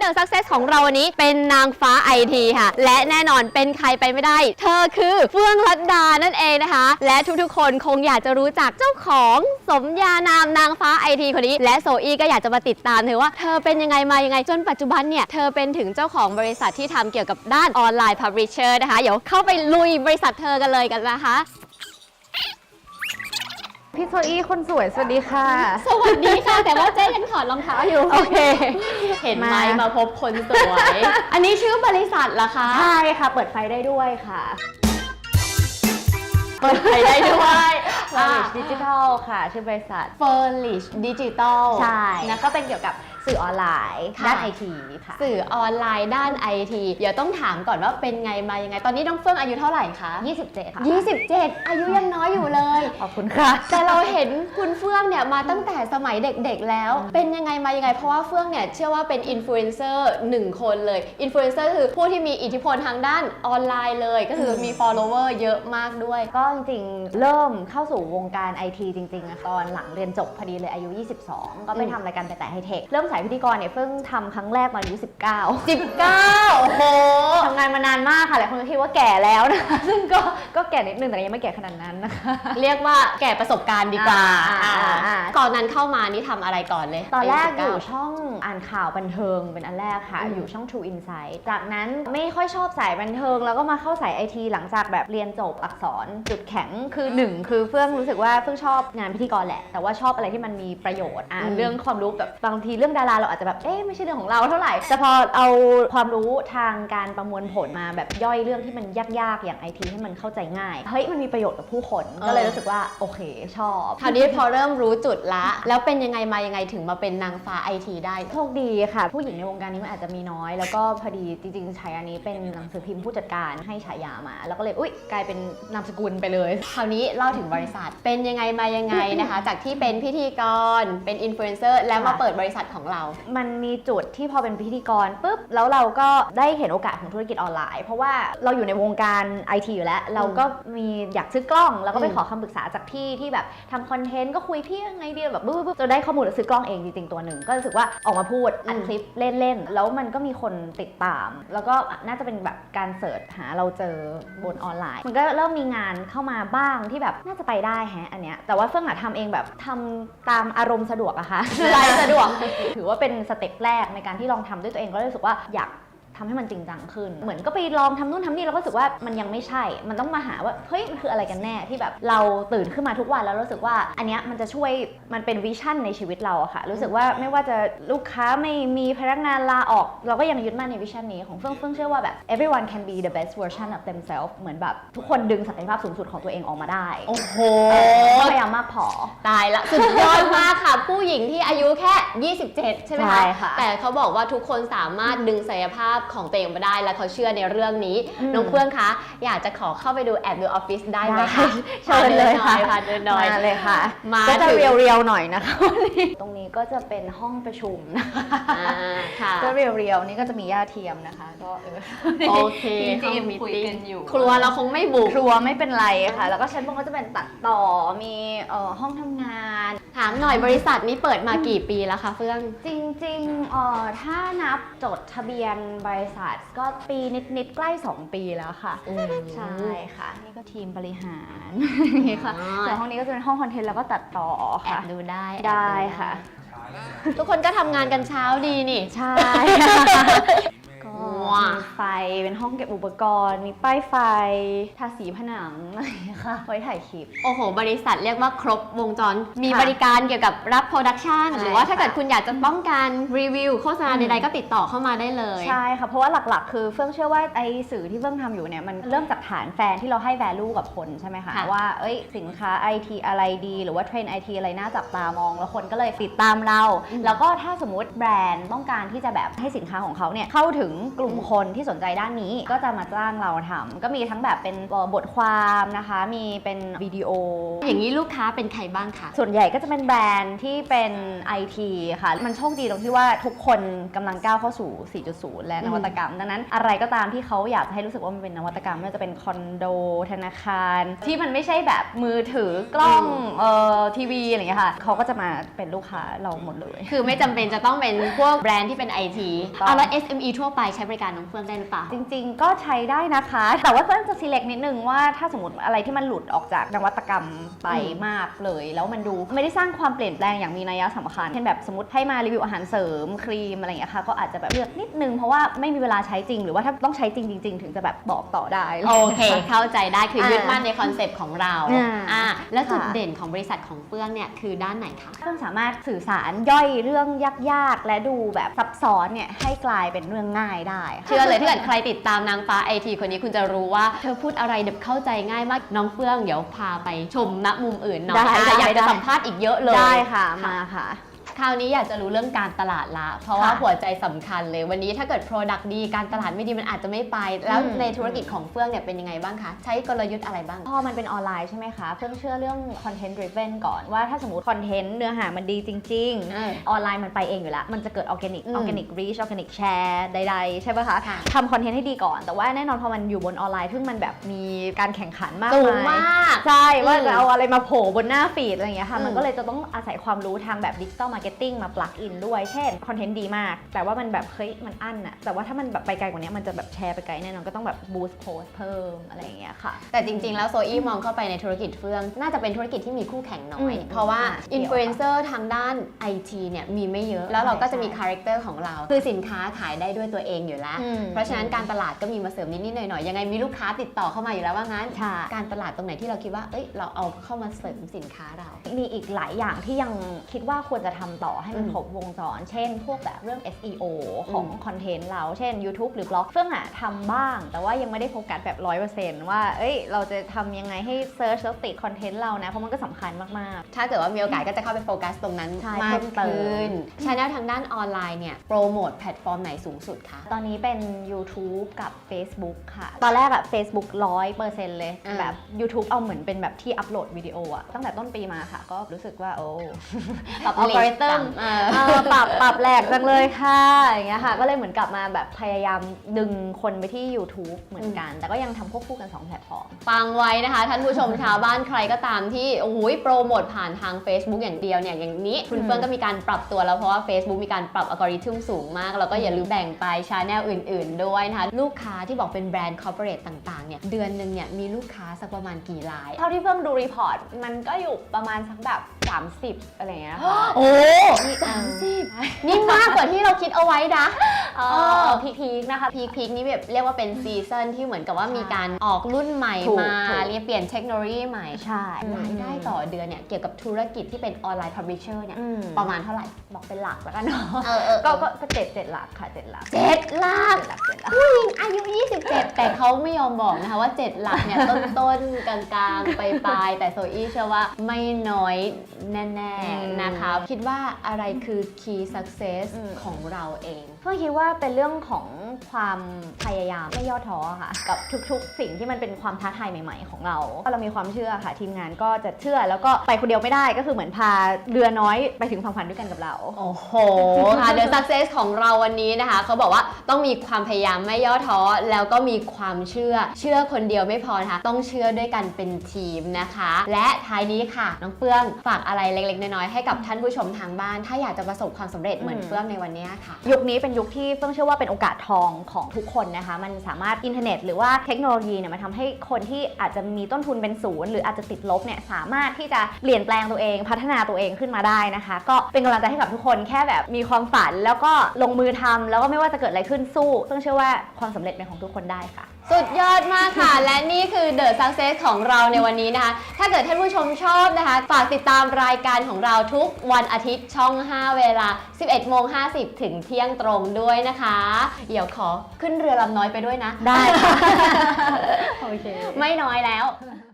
เดอะซักเซสของเราวันนี้เป็นนางฟ้าไอทีค่ะ และแน่นอนเป็นใครไปไม่ได้ เธอคือเฟื่องรัตดานั่นเองนะคะ และทุกๆ คนคงอยากจะรู้จักเจ้าของสมญานามนางฟ้าไอทีคนนี้ และโซอีก็อยากจะมาติดตามเธอว่าเธอเป็นยังไงมายังไงจนปัจจุบันเนี่ย เธอเป็นถึงเจ้าของบริษัทที่ทำเกี่ยวกับด้านออนไลน์พับริเชอร์นะคะ เดี๋ยวเข้าไปลุยบริษัทเธอกันเลยกันนะคะ พี่โซอี้คนสวย สวัสดีค่ะ สวัสดีค่ะ แต่ว่าเจ๊ยังถอดรองเท้าอยู่ โอเค เห็นไหมมามาพบคนสวย อันนี้ชื่อบริษัทเหรอคะ ใช่ค่ะ เปิดไฟได้ด้วยค่ะ เปิดไฟได้ด้วยเฟอร์นิชดิจิทัลค่ะ ชื่อบริษัทเฟอร์ลิชดิจิตอลใช่นะก็เป็นเกี่ยวกับสื่อออนไลน์ค่ะด้านไอทีค่ะสื่อออนไลน์ด้านไอทีเดี๋ยวต้องถามก่อนว่าเป็นไงมายังไง ตอนนี้น้องเฟื่องอายุเท่าไหร่คะ27ค่ะ27 อายุยังน้อยอยู่เลย ขอบคุณค่ะ แต่เราเห็นคุณเฟื่องเนี่ยมาตั้งแต่สมัยเด็กๆแล้ว เป็นยังไงมายังไง เพราะว่าเฟื่องเนี่ยเชื่อว่าเป็นอินฟลูเอนเซอร์หนึ่งคนเลยอินฟลูเอนเซอร์คือผู้ที่มีอิทธิพลทางด้านออนไลน์เลย ก็คือมี follower เยอะมากด้วย ก็จริงๆเริ่มเข้าสู่วงการไอทีจริงๆอะตอนหลังเรียนจบพอดีเลยอายุ 22 ก็ไปอืมทำรายการแต่แต่ไฮเทคเริ่มสายพิธีกรเนี่ยเพิ่งทำครั้งแรกตอนอายุ19 19โอ้โห ทำงานมานานมากค่ะหลายคนก็คิดว่าแก่แล้วนะคะ ซึ่งก็ก็แก่นิดนึงแต่ยังไม่แก่ขนาดนั้นนะคะ เรียกว่าแก่ประสบการณ์ดีกว่าอ่าอ่าอ่าตอนนั้นเข้ามานี่ทำอะไรก่อนเลยตอนแรกาอยู่19ช่องอ่านข่าวบันเทิงเป็นอันแรกค่ะอืมอยู่ช่อง True Insight จากนั้นไม่ค่อยชอบสายบันเทิง แล้วก็มาเข้าสายไอทีหลังจากแบบเรียนจบอักษรจุดแข็งคือหนึ่งคือเฟื่องรู้สึกว่าเฟื่องชอบงานพิธีกรแหละ แต่ว่าชอบอะไรที่มันมีประโยชน์อะอืมเรื่องความรู้แบบบางทีเรื่องดาราเราอาจจะแบบ เอ๊ะไม่ใช่เรื่องของเราเท่าไหร่ แต่พอเอาความรู้ทางการประมวลผลมาแบบย่อยเรื่องที่มันยากๆ อย่างไอทีให้มันเข้าใจง่าย เฮ้ย มันมีประโยชน์กับผู้คน ก็เลยรู้สึกว่าโอเคชอบคราวนี้พอเริ่มรู้จุดละ แล้วเป็นยังไงมายังไงถึงมาเป็นนางฟ้าไอทีได้ โชคดีค่ะ ผู้หญิงในวงการนี้มันอาจจะมีน้อย แล้วก็พอดีจริงๆฉายานี้เป็นหนังสือพิมพ์ผู้จัดการให้ฉายามา แล้วก็เลยอุ้ยกลายเป็นนามสกุลไปเลย คราวนี้เล่าถึงบริษัทเป็นยังไงมายังไงนะคะ จากที่เป็นพิธีกรเป็นอินฟลูเอนเซอร์แล้วมาค่ะเปิดบริษัทของเรา มันมีจุดที่พอเป็นพิธีกรปุ๊บแล้วเราก็ได้เห็นโอกาสของธุรกิจออนไลน์ เพราะว่าเราอยู่ในวงการไอทีอยู่แล้ว เราก็มีอยากซื้อกล้องแล้วก็ไปอืมขอคำปรึกษาจากที่ที่แบบทำคอนเทนต์ก็คุยพี่ยังไงดีแบบปุ๊บปุ๊บจนได้ข้อมูลแล้วซื้อกล้องเองจริงๆตัวหนึ่งก็รู้สึกว่าออกมาพูดอัดคลิปเล่นๆแล้วมันก็มีคนติดตาม แล้วก็น่าจะเป็นแบบการเสิร์ชหาเราเจอบนออนไลน์ มันก็เริ่มมีงานเข้ามาบ้างที่แบบน่าจะไปได้แฮะอันเนี้ยแต่ว่าเฟื่องอะทำเองแบบทำตามอารมณ์สะดวกอะค่ะ ไลฟ์สะดวกถือว่าเป็นสเต็ปแรกในการที่ลองทำด้วยตัวเองก็รู้สึกว่าอยาก ทำให้มันจริงจังขึ้น เหมือนก็ไปลองทำนู่นทำนี่แล้วก็รู้สึกว่ามันยังไม่ใช่ มันต้องมาหาว่าเฮ้ยมันคืออะไรกันแน่ที่แบบเราตื่นขึ้นมาทุกวันแล้วรู้สึกว่า อันเนี้ยมันจะช่วยมันเป็นวิชั่นในชีวิตเราอะค่ะ รู้สึกว่าไม่ว่าจะลูกค้าไม่มีพนักงานลาออก เราก็ยังยึดมั่นในวิชั่นนี้ของเฟื่องเฟื่องเชื่อว่าแบบ everyone can be the best version of themselves เหมือนแบบทุกคนดึงศักยภาพสูงสุดของตัวเองออกมาได้ โอ้โหพยายามมากพอตายละสุดยอดมากค่ะ ผู้หญิงที่อายุแค่ 27 ใช่ไหมใช่คะค่ะแต่เขาบอกว่าทุกคนสามารถดึงศักยภาพของตัวเองมาได้ และเขาเชื่อในเรื่องนี้อืมน้องเฟื่องคะ อยากจะขอเข้าไปดูแอบดูออฟฟิศได้ไหมคะเชิญเลยค่ะพาเดินหน่อยมาเลยค่ะ มาก็จะถึงเรียวๆหน่อยนะคะวันนี้ตรงนี้ก็จะเป็นห้องประชุมนะคะอ่าค่ะก็เรียวๆนี่ก็จะมีย่าเทียมนะคะ ก็เออโอเคจริงห้องๆคุยกันอยู่ครัวเราคงไม่บุกครัวไม่เป็นไรค่ะ แล้วก็ชั้นบนก็จะเป็นตัดต่อมีเอ่อห้องทำงาน ถามหน่อยบริษัทนี้เปิดมากี่ปีแล้วคะเฟื่องจริงๆเอ่อถ้านับจดทะเบียนบริษัท ก็ปีนิดๆใกล้ 2 ปีแล้วค่ะ ใช่ค่ะ นี่ก็ทีมบริหารนี่ค่ะอ๋อส่วนห้องนี้ก็จะเป็นห้องคอนเทนต์แล้วก็ตัดต่อแอบค่ะ ดูได้แอบได้ค่ะ ทุกคนก็ทำงานกันเช้าดีนี่ ใช่ ก็ว้ามีไฟ เป็นห้องเก็บอุปกรณ์ มีป้ายไฟ ทาสีผนังอะไรค่ะ ไว้ถ่ายคลิป โอ้โห บริษัทเรียกว่าครบวงจร มีค่ะบริการเกี่ยวกับรับโปรดักชันใช่หรือว่าถ้าเกิดค่ะคุณอยากจะป้องกันรีวิวโฆษณาอืม ใดๆก็ติดต่อเข้ามาได้เลย ใช่ค่ะ เพราะว่าหลักๆ คือเฟื่องเชื่อว่าไอสื่อที่เฟื่องทำอยู่เนี่ย มันเริ่มจากฐานแฟนที่เราให้ value กับคนใช่ไหมคะ ค่ะว่าเอ้ยสินค้า IT อะไรดี หรือว่าเทรนด์ IT อะไรน่าจับตามอง แล้วคนก็เลยติดตามเราแล้วก็ถ้าสมมติแบรนด์ต้องการที่จะแบบให้สินค้าของเขาเนี่ยเข้าถึงกลุ่มลุ่มคนที่สนใจด้านนี้ก็จะมาจ้างเราทำก็มีทั้งแบบเป็นเอ่อบทความนะคะ มีเป็นวิดีโอ อย่างนี้ลูกค้าเป็นใครบ้างคะส่วนใหญ่ก็จะเป็นแบรนด์ที่เป็น IT ค่ะ มันโชคดีตรงที่ว่าทุกคนกำลังก้าวเข้าสู่ 4.0 และนวัตกรรม ดังนั้นอะไรก็ตามที่เขาอยากจะให้รู้สึกว่ามันเป็นนวัตกรรมไม่ว่าจะเป็นคอนโดธนาคาร ที่มันไม่ใช่แบบมือถือกล้องอืมเอ่อทีวีอะไรอย่างเงี้ยค่ะเขาก็จะมาเป็นลูกค้าเราหมดเลย คือไม่จำเป็นจะต้องเป็นพวกแบรนด์ที่เป็น IT ต้องเอาแล้ว SME ทั่วไปใช้บริการน้องเฟื่องได้หรือเปล่าจริงๆ ก็ใช้ได้นะคะ แต่ว่าเพื่อนจะ select นิดนึงว่าถ้าสมมติอะไรที่มันหลุดออกจากนวัตกรรมไปอืมมากเลย แล้วมันดูไม่ได้สร้างความเปลี่ยนแปลงอย่างมีนัยสำคัญเช่นแบบสมมติให้มารีวิวอาหารเสริมครีมอะไรอย่างเงี้ยค่ะก็อาจจะแบบเลือกนิดนึงเพราะว่าไม่มีเวลาใช้จริง หรือว่าถ้าต้องใช้จริงจริงๆถึงจะแบบบอกต่อได้โอเค เข้าใจได้คืออ่ายึดมั่นในคอนเซปต์ของเราอ่าอ่าแล้วจุดค่ะเด่นของบริษัทของเฟื่องเนี่ยคือด้านไหนคะเพื่อนสามารถสื่อสารย่อยเรื่องยากๆ และดูแบบซับซ้อนเนี่ยให้กลายเป็นเรื่องง่ายได้ค่ะเชื่อเลยถ้าเกิดใครติดตามนางฟ้าไอทีคนนี้คุณจะรู้ว่าเธอพูดอะไรเด็บเข้าใจง่ายมากน้องเฟื่องเดี๋ยวพาไปชมณมุมอื่นหน่อยได้อะอยากได้ จะสัมภาษณ์อีกเยอะเลย ได้ค่ะมาค่ะ คราวนี้อยากจะรู้เรื่องการตลาดละ เพราะว่าค่ะหัวใจสำคัญเลยวันนี้ถ้าเกิด Product ดีการตลาดไม่ดีมันอาจจะไม่ไป แล้วอืมในธุรกิจของเฟื่องเนี่ยเป็นยังไงบ้างคะ ใช้กลยุทธ์อะไรบ้าง พอมันเป็นออนไลน์ใช่ไหมคะเพิ่งเชื่อเรื่อง content driven ก่อนว่าถ้าสมมติคอนเทนต์เนื้อหามันดีจริงเออๆออนไลน์มันไปเองอยู่แล้ว มันจะเกิดออร์แกนิกอืมออร์แกนิกรีชออร์แกนิกแชร์ใดๆ ใช่ปะคะค่ะทำคอนเทนต์ให้ดีก่อน แต่ว่าแน่นอนพอมันอยู่บนออนไลน์ซึ่งมันแบบมีการแข่งขันมากสูงมายมากใช่ว่าอืมจะเอาอะไรมาโผล่บนหน้าฟีดอะไรอย่างเงี้ยค่ะอืมมันก็เลยจะต้องอาศัยความรู้ทางแบบดิจิตอลมาร์เก็ตติ้งมาปลักอินด้วย เช่นคอนเทนต์ดีมาก แต่ว่ามันแบบเฮ้ยมันอั้นอะแต่ว่าถ้ามันแบบไปไกลกว่านี้มันจะแบบแชร์ไปไกลแน่นอนก็ต้องแบบบูสต์โพสเพิ่มอะไรอย่างเงี้ยค่ะ แต่จริง ๆ แล้วโซอี้มองเข้าไปในธุรกิจเฟื่อง น่าจะเป็นธุรกิจที่มีคู่แข่งน้อยอืมเพราะว่าอ่าอินฟลูเอนเซอร์ทางด้าน IT เนี่ยมีไม่เยอะ แล้วเราก็จะมีใช่คาแรคเตอร์ของเรา คือสินค้าขายได้ด้วยตัวเองอยู่แล้วอืมเพราะฉะนั้นการตลาดก็มีมาเสริมนิดๆหน่อยๆยังไงมีลูกค้าติดต่อเข้ามาอยู่แล้วว่างั้นใช่การตลาดตรงไหนที่เราคิดว่า เอ้ย เราเอาเข้ามาเสริมสินค้าเรา มีอีกหลายอย่างที่ยังคิดว่าควรจะทำต่อให้มันอืมครบวงจร เช่น พวกแบบเรื่อง SEO ของอืมคอนเทนต์เรา เช่น YouTube หรือบล็อก เฟื่องอะทำบ้าง แต่ว่ายังไม่ได้โฟกัสแบบ100%ว่า เอ้ย เราจะทำยังไงให้เซิร์ชแล้วติดคอนเทนต์เรานะ เพราะมันก็สำคัญมากถ้าเกิดว่ามีโอกาสก็จะเข้าไปโฟกัสตรงนั้นใช่มากเพิ่มเติมขึ้นชแนลทางด้านออนไลน์เนี่ยโปรโมทแพลตฟอร์มไหนสูงสุดคะๆตอนนี้เป็น YouTube กับ Facebook ค่ะ ตอนแรกอะ Facebook 100%เลยอ่าแบบ YouTube เอาเหมือนเป็นแบบที่อัปโหลดวิดีโออะตั้งแต่ต้นปีมาค่ะ ก็รู้สึกว่าโอ้ปรับอัลกอริทึมเออเออปรับปรับแหลกจังเลยค่ะอย่างเงี้ยค่ะ ก็เลยเหมือนกลับมาแบบพยายามดึงคนไปที่ YouTube เหมือนกัน แต่ก็ยังทำควบคู่กัน 2 แพลตฟอร์ม ฟังไว้นะคะ ท่านผู้ชมชาวบ้านใครก็ตามที่โอ้โหโปรโมทผ่านทาง Facebook อย่างเดียวเนี่ยอย่างนี้คุณอืมเฟิร์นก็มีการปรับตัวแล้วเพราะว่า Facebook มีการปรับอัลกอริทึมสูงมาก แล้วก็อย่าลืมแบ่งไปชาแนลอื่น ๆ ด้วยนะคะลูกค้าที่บอกเป็นแบรนด์คอร์เปอเรทต่างๆเนี่ยเดือนหนึ่งเนี่ยมีลูกค้าสักประมาณกี่รายเท่าที่เพิ่งดูรีพอร์ต มันก็อยู่ประมาณสักแบบ 30 อะไรเงี้ยค่ะโอ้สามสิบนี่มากกว่าที่เราคิดเอาไว้นะเอเอออพีคๆนะคะ พีคพีคนี่แบบเรียกว่าเป็นซีซันที่เหมือนกับว่ามีการออกรุ่นใหม่ถูกมาถูก เรียกเปลี่ยนเทคโนโลยีใหม่ใช่รายได้ต่อเดือนเนี่ยเกี่ยวกับธุรกิจที่เป็นออนไลน์พับลิเชอร์เนี่ยอืมประมาณเท่าไหร่บอกเป็นหลักแล้วกันเนาะเออเออก็ก็ก็เจ็ดเจ็ดหลักค่ะเจ็ดหลักเจ็ดหลัก เจ็ดหลักเจ็ดหลักผู้หญิงอายุ 27 แต่เขาไม่ยอมบอกนะคะว่า 7 หลักเนี่ย ต้นต้นๆกลางๆไปปลายๆแต่โซอี้เชื่อว่าไม่น้อยแน่ๆนะคะ คิดว่าอะไรคือ key success อืมของเราเองเพื่อคิดว่าเป็นเรื่องของความพยายามไม่ย่อท้อค่ะ กับทุกๆ สิ่งที่มันเป็นความท้าทายใหม่ ๆ ของเราเรามีความเชื่อค่ะทีมงานก็จะเชื่อแล้วก็ไปคนเดียวไม่ได้ก็คือเหมือนพาเรือน้อยไปถึงฝั่งฝันด้วยกันกับเราโอ้โหค่ะ The Success ของเราวันนี้นะคะ เขาบอกว่าต้องมีความพยายามไม่ย่อท้อแล้วก็มีความเชื่อ เชื่อคนเดียวไม่พอนะคะต้องเชื่อด้วยกันเป็นทีมนะคะ และท้ายนี้ค่ะ น้องเฟื่องฝากอะไรเล็กๆ น้อยๆ ให้กับท่านผู้ชมทางบ้าน ถ้าอยากจะประสบความสำเร็จเหมือนอืมเฟื่องในวันนี้ค่ะ ยุคนี้เป็นยุคที่เฟื่องเชื่อว่าเป็นโอกาสทองของทุกคนนะคะ มันสามารถอินเทอร์เน็ต หรือว่าเทคโนโลยีเนี่ยมันทำให้คนที่อาจจะมีต้นทุนเป็นศูนย์หรืออาจจะติดลบเนี่ยสามารถที่จะเปลี่ยนแปลงตัวเองพัฒนาตัวเองขึ้นมาได้นะคะ ก็เป็นกำลังใจให้กับทุกคนแค่แบบมีความฝันแล้วก็ลงมือทำแล้วก็ไม่ว่าจะเกิดอะไรขึ้นสู้เฟื่องเชื่อว่าความสำเร็จเป็นของทุกคนได้ค่ะ สุดยอดมากค่ะ และนี่คือ The Success ของเราในวันนี้นะคะ ถ้าเกิดท่านผู้ชมชอบนะคะ ฝากติดตามรายการของเราทุกวันอาทิตย์ช่อง 5 เวลา 11โมง50 ถึงเที่ยงตรงด้วยนะคะ เดี๋ยวขอขึ้นเรือลำน้อยไปด้วยนะ ได้ค่ะโอเค ไม่น้อยแล้วค